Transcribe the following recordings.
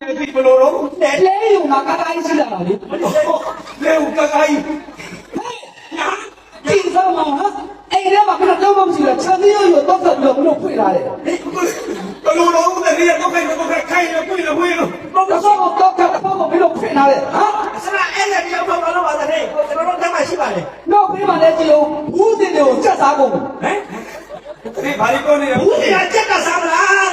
ဒီဘလို့တော့လဲလဲယူမှာကားကားရှိလာတာလေလေဦးကကိုင်းဒီစမ်းမှာအဲ့ဒီမှာကတော့တော့မရှိဘူးချမ်းသေးရတော့တော့တော့ဘလို့ဖွင့်လာတယ်ဘလို့တော့တည်းကတော့ခိုင်းတော့ခိုင်းတော့ပြေးလို့ပြေးလို့တော့တော့တော့တော့တော့ဘလို့ဖွင့်လာတယ်ဟာဆရာအဲ့ဒါပြောတော့တော့ပါတယ်ကိုကျွန်တော်တို့တက်မှရှိပါတယ်နောက်ပြီးမှလည်းကြည့်ဦးဘူးတင်တွေကိုစက်စားကုန်ဟမ်ဒီဘာလို့ကောနေလဲဘူးကကြက်ကစားမလားတတိယ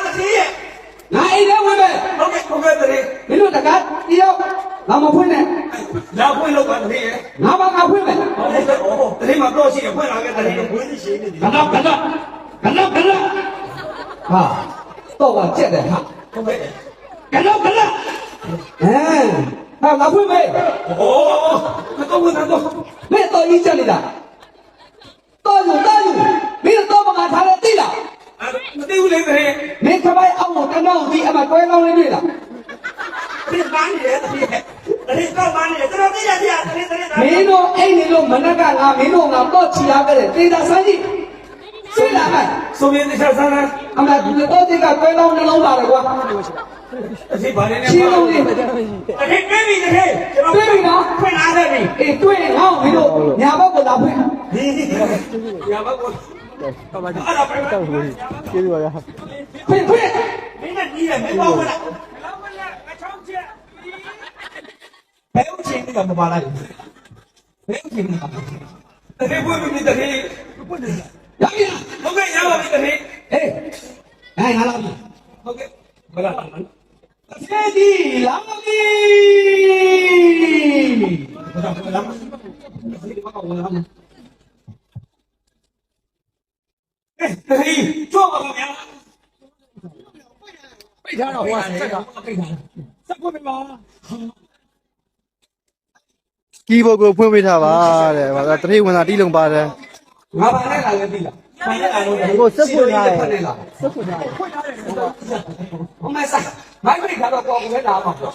ငါအိမ်ထဲဝင်မယ်ဟုတ်ကဲ့ဟုတ်ကဲ့တည်းမင်းတို့တကားတယောက်ငါမဖွင့်နဲ့လာဖွင့်လို့ပါတည်းရဲ့ငါဘာငါဖွင့်မယ်ဟုတ်ကဲ့တည်းမှာတော့ရှိရဖွင့်လာခဲ့တည်းဘူးသိရှိနေတယ်ကတော့ကတော့ကတော့ကတော့ဟာတော့ကကြက်တယ်ဟာဟုတ်ကဲ့ကတော့ကတော့အဲဟာငါဖွင့်မယ်โอ้တော့ဝင်တော့မင်းတော့ကြီးကြက်နေတာတော့ယူတော့ယူမင်းတော့မငါထားလဲသိလား မသိဘူးလေတည်းမင်းခပိုင်အောင်ကိုတနောင်းပြီးအမကွဲကောင်းလေးတွေ့လားဒီပန်းနေတယ်တတိယတတိယတော့ပန်းနေတယ်ကျွန်တော်သိရပြတတိယတတိယမင်းတို့အိမ်နေလို့မနက်ကငါမင်းတို့ငါတော့ချီလာခဲ့တယ်တေးတာဆန်းကြီးသိလားမဆိုရင်တခြားဆန်းလားအမဒီတော့ဒီကကွဲကောင်းနှလုံးလာတယ်ကွာအစီဘာနေနေရှင်းလို့လေတတိယပြပြီတတိယကျွန်တော်ဖွင့်လာတယ်ပြီအေးတွေ့ငေါ့မင်းတို့ညာဘက်ကလာဖွင့်ဒီရပါကောအဲ့ဒါပဲတော့ဘူးကျေး ဇူးပါဗျာဖွင့်ဖွင့်မင်းနဲ့ကြီးတယ်မင်းပေါ့ခလားလောက်မလားအချောင်းချက်ဘယ်ဦးချင်းကမပါလိုက်ဘယ်ဦးချင်းကတည်းဖွင့်ပြီတည်းရပြီဟုတ်ကဲ့ရပါပြီတည်းအေးနိုင်လာပြီဟုတ်ကဲ့ဘယ်လားသေဒီ လာပြီတည်းကြောက်ပါဗျာပိတ်ထားတော့ဟိုကစက်ကပိတ်ထားစက်ဖွင့်ပြီပါကီးဘုတ်ကိုဖွင့်ပေးထားပါတဲ့ဗာတတိဝင်တာတီးလုံးပါတယ်ငါဘာနဲ့လာလဲသိလားဖိုင်နဲ့လာလို့ကိုစက်ဖွင့်ထားတယ်ဖွင့်နေလားစက်ဖွင့်ထားတယ်ဟိုမဲ့စားမိုက်ပိတ်ထားတော့ပေါ်ကိုပဲလာမှာပေါ့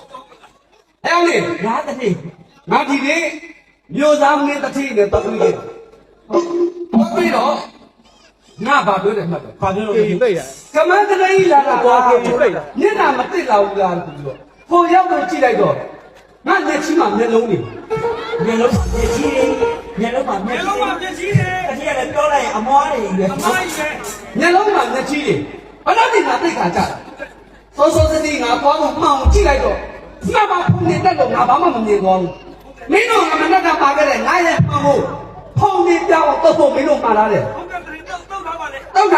အဲ့အောင်လေငါတတိယငါဒီနေ့မျိုးသားမင်းတစ်ထိနဲ့ပတ်ပြီးတယ်ဟုတ်ပြီတော့ ငါဘာပြောတယ်မှတ်တယ်ဘာပြောလို့ကီးပိတ်ရကမန်းကလေးလာတာကွာညနာမသိလာဘူးလားသူတော့ဟိုရောက်တော့ကြည့်လိုက်တော့ငါမျက်ချိမှမျက်လုံးနေမျက်လုံးမျက်ကြီးမျက်လုံးမှာမျဘက်ယ်ကြီးလိုမှပြည့်စည်တယ်တတိယလည်းပြောလိုက်ရင်အမွားတွေပဲအမိုင်းရဲ့မျက်လုံးမှာမျက်ချိတွေဘာလို့ဒီငါသိခါကြစောစောစတိငါသွားလို့မှောင်ကြည့်လိုက်တော့ငါဘာဖုန်နေတက်လို့ငါဘာမှမမြင်သွားဘူးမင်းတို့ကမနက်ကပါခဲ့တဲ့ငါရဲ့မှောင်ကိုဖုန်နေပြောင်းတော့ဖို့မင်းတို့မှားလာတယ်ဟုတ်ကဲ့တည်းတော့တော့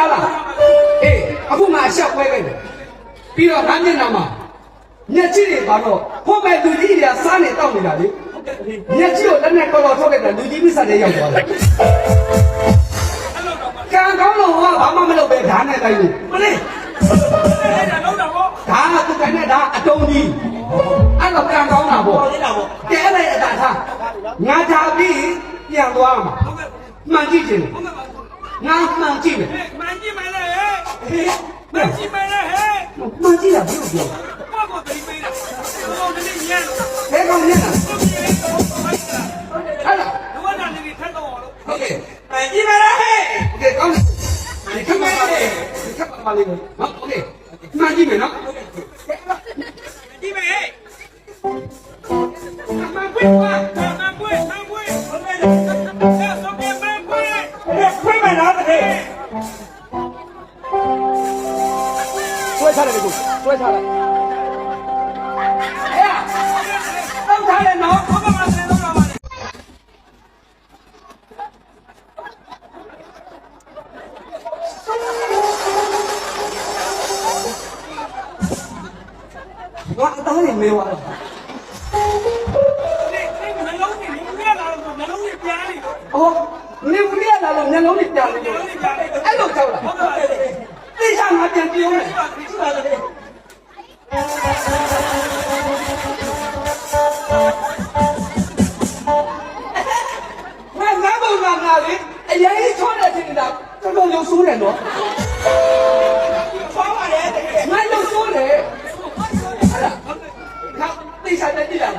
ထားပါလေတောက်ထားလားအေးအခုငါအဆက်ပွဲခဲ့တယ်ပြီးတော့ငါမျက်နှာမှာမျက်ချိတွေပါတော့ဟိုမဲ့လူကြီးတွေကစားနေတောက်နေတာလေမျက်ချိကိုလက်နဲ့ကော်ကော်ထုတ်ခဲ့တာလူကြီးမိစားတဲ့ရောက်သွားတယ်အဲ့လိုတော့ကံကောင်းလို့ဟောဘာမှမလုပ်ပဲဓာတ်နဲ့တိုက်လို့မလေးအဲ့ဒါလုံးတော့ဗောဓာတ်ကသူကနေဓာတ်အတုံးကြီးအဲ့တော့ကံကောင်းတာပေါ့ပေါ်သေးတာပေါ့ကဲအဲ့ဒါအတားထားငါဓာတ်ပြီးပြန်သွားမှာဟုတ်ကဲ့မှန်ကြည့်ချင်ဟုတ်ကဲ့ပါ ငါမှန်ကြည့်မယ်မန်ကြီးမလဲဟဲ့မန်ကြီးမလဲဟဲ့မှန်ကြည့်တာဘယ်လိုပြော တော်တော်ရုပ်ဆိုးတယ်နော်ဖောင်းပါတယ်တကယ်ငါရုပ်ဆိုးတယ်ဟုတ်လားငါသိစားတယ်ကြည့်လား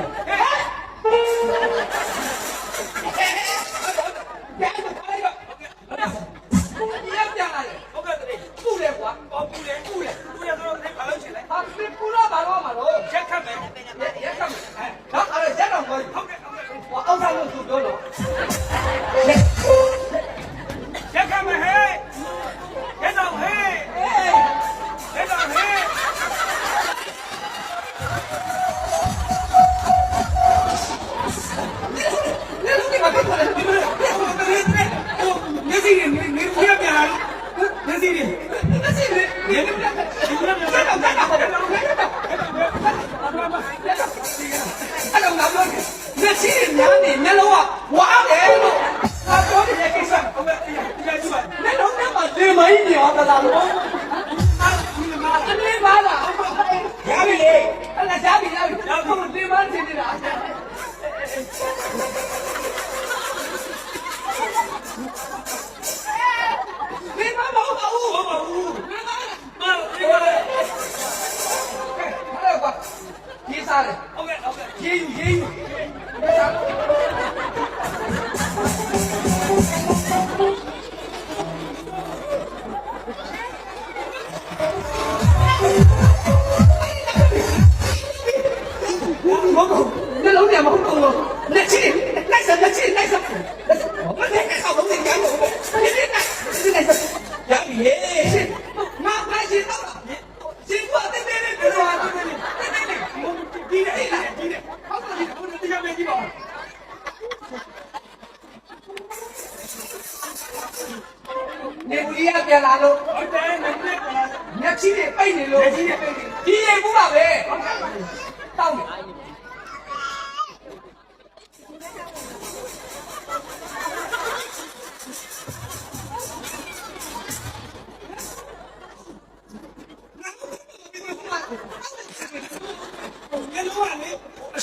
ရက်ခတ်မယ်ရက်ခတ်မယ်နော်အဲ့တော့ရက်တော့ဟုတ်တယ်ဟုတ်တယ်ဟောအောက်သားလို့သူပြောတော့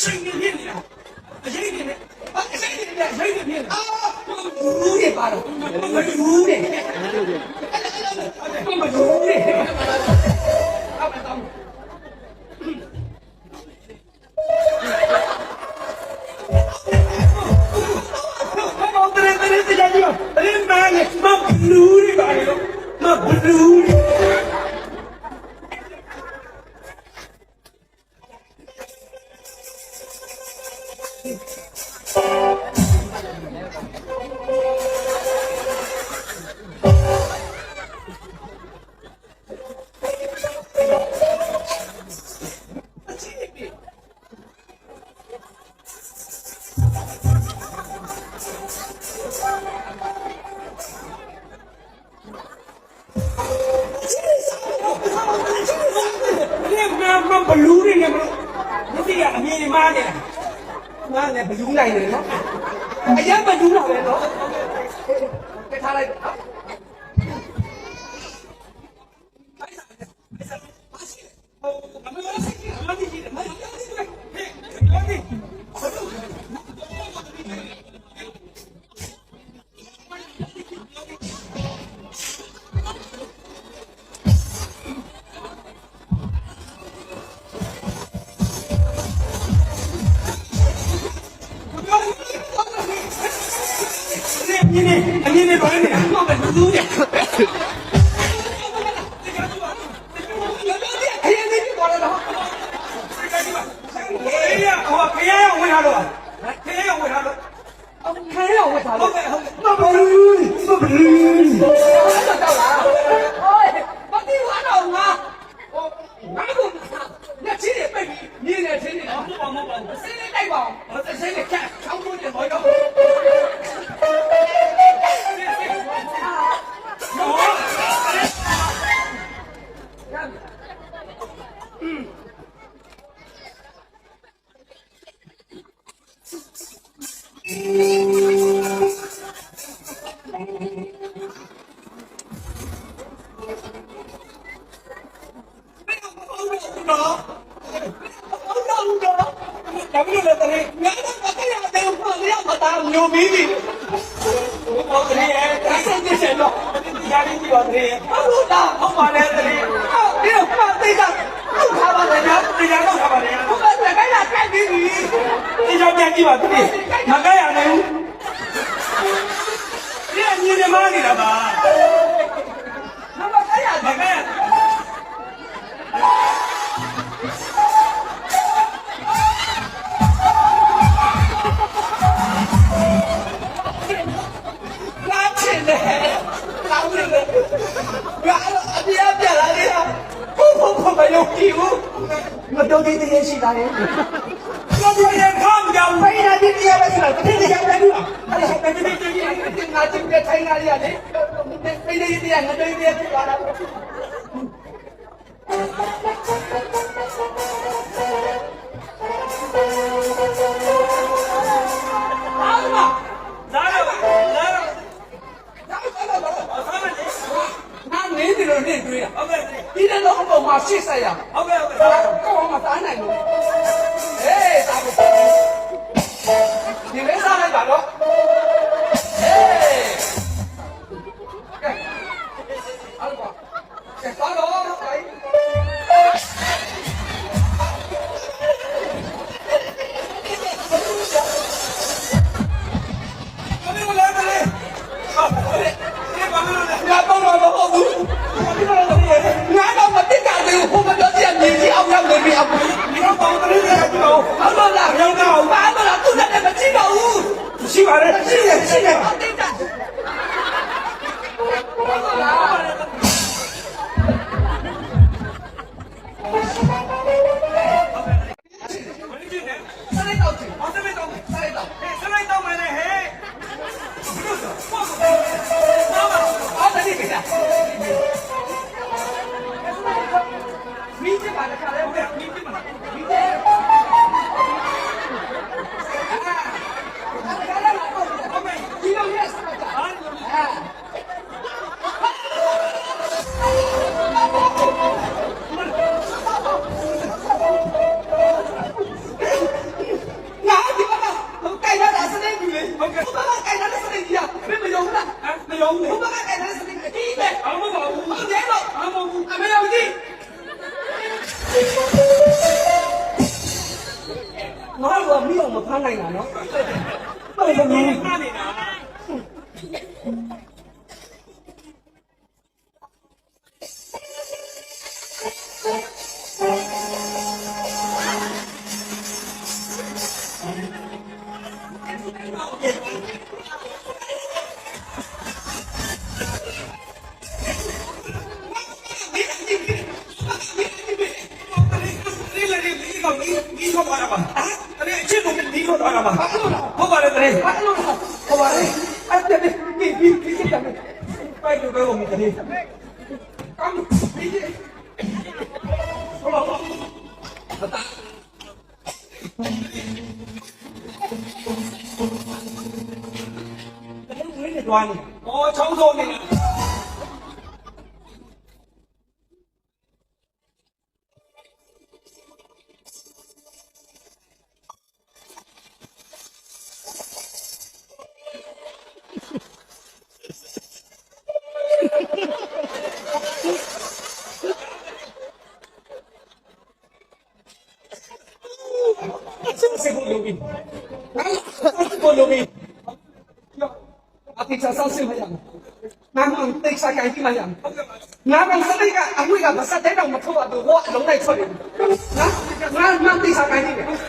ရှိန်နေဖြစ်နေတာအရေးနေနေအရေးနေနေအရေးနေဖြစ်နေတာအာဘူးတွေပါတော့ဘူးတွေ you. Thank you. ထားလို့ခင်းရဝယ်ထားလို့ခင်းရဝယ်ထားလို့ဟုတ်ကဲ့ဟုတ်ကဲ့မဟုတ်ဘူးမဟုတ်ဘူး မြင်မြင်မနေတာပါမမကရမကရလာချင်တယ်လာဝင်တယ်ဘာလို့အပြားပြလာနေတာဘုဘုဘမယုံကြည်ဘူးမတော်သေးတဲ့ရှိတာလေဘာလို့ပြန်ခမ်းကြောင်ဖိနေတယ်ပြရပါစလားတတိယပြန်ပြီးတော့အဲ့ဒါပြန်ပြီး နာကျင်ပြထိုင်လာရလေပိနေရငပိနေရဖြစ်သွားတာနာနေတယ်လို့နေတွေ့ရဟုတ်ကဲ့ဒီလိုတော့ပုံမှာရှေ့ဆက်ရမှာ ကြည့်ရကြည့်ရ ငါတို့ကမိအောင်မဖမ်းနိုင်တာနော်ဟုတ်ကဲ့မင်းဖမ်းနေတာ ဆိုတော့လာမှာဟုတ်ပါလေတရေဟုတ်ပါလေအဲ့တည်းဒီဒီဒီဒီပိုက်လို့ပဲဝင်မိတယ်ကမ်းဒီဟုတ်ပါဟုတ်ပါဘယ်လိုလဲကြွားနေ။အော်ချောင်းဆုံးနေတာ लोगी को लोगी अति सा से भया ना हम ते सा काई की भया ना हम सदै का अमुई का बसा दे ना मथवा दो वो लोग नहीं छोड़े ना ना ना ते सा काई की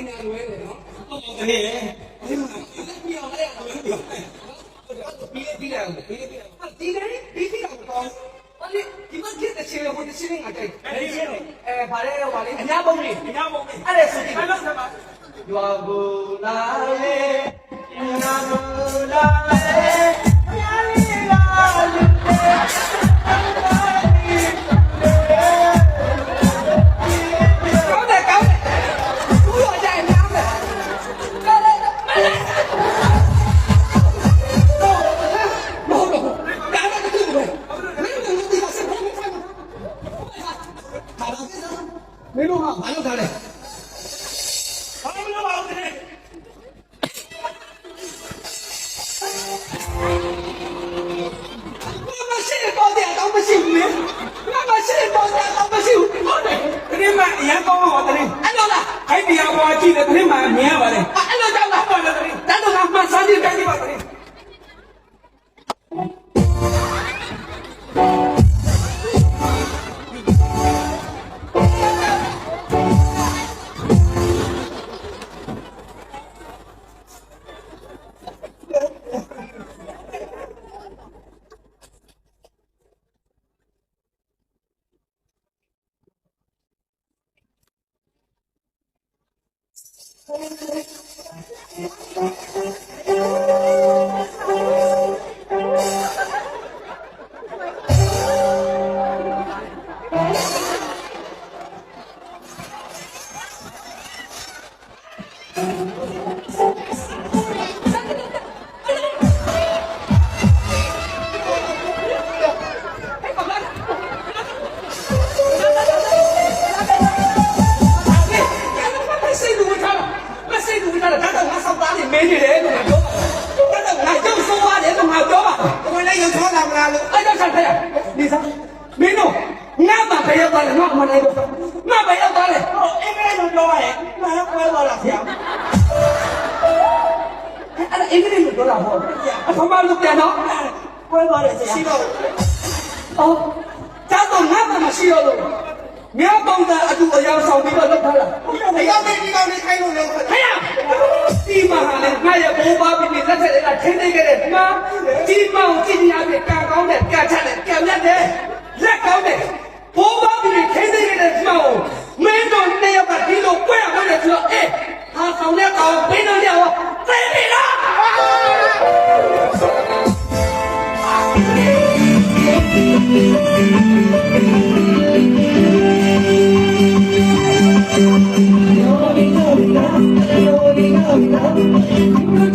အိမ်ကလွဲတယ်နော်ဟုတ်ပါဘူးဟဲ့ဒီမှာပြောင်းလိုက်ရတော့ပြီးလေပြီးလာပြီးလေပြီးလာဒီကနေ့ပြီးပြီးတော့တော့ဘာလဲဒီမှာကြည့်တဲ့ချင်းကိုဒီချင်းငါတိုက်အဲ့ဒီအဲဘာလဲဘာလဲအများပုံလေးအများပုံလေးအဲ့ဒါဆိုဒီဘာလို့ဆက်ပါရွာဘူလာလေရွာဘူလာလေဘုရားလေးလာလူတွေ အဲ့ဒါအင်္ဂလိပ်လိုပြောတာပေါ့အဖမလို့ပြန်တော့ကွဲသွားတယ်ဆရာရှိတော့အော်ဒါတော့ငါမှမရှိတော့လို့မြောက်ပုံစံအတူအယောင်ဆောင်ပြီးတော့လောက်ထားတာဒီကောင်လေးဒီကောင်လေးခိုင်းလို့လည်းခွဲဟဲ့ဒီမှာလည်းငါရဲ့ဘိုးဘွားပြီးလက်ထက်လေးကထင်းနေခဲ့တဲ့ဒီမှာဒီမောင်ကြည့်ရတဲ့ကံကောင်းတဲ့ကံထက်တဲ့ကံမြတ်တဲ့လက်ကောင်းတဲ့ဘိုးဘွားပြီးထင်းနေခဲ့တဲ့ဒီမောင်မင်းတို့နှစ်ယောက်ကဒီလိုကွဲရမယ်ဆိုတော့အေးဟာဆောင်တဲ့ကောင်ဘင်းတို့ရောသိပြီ I'm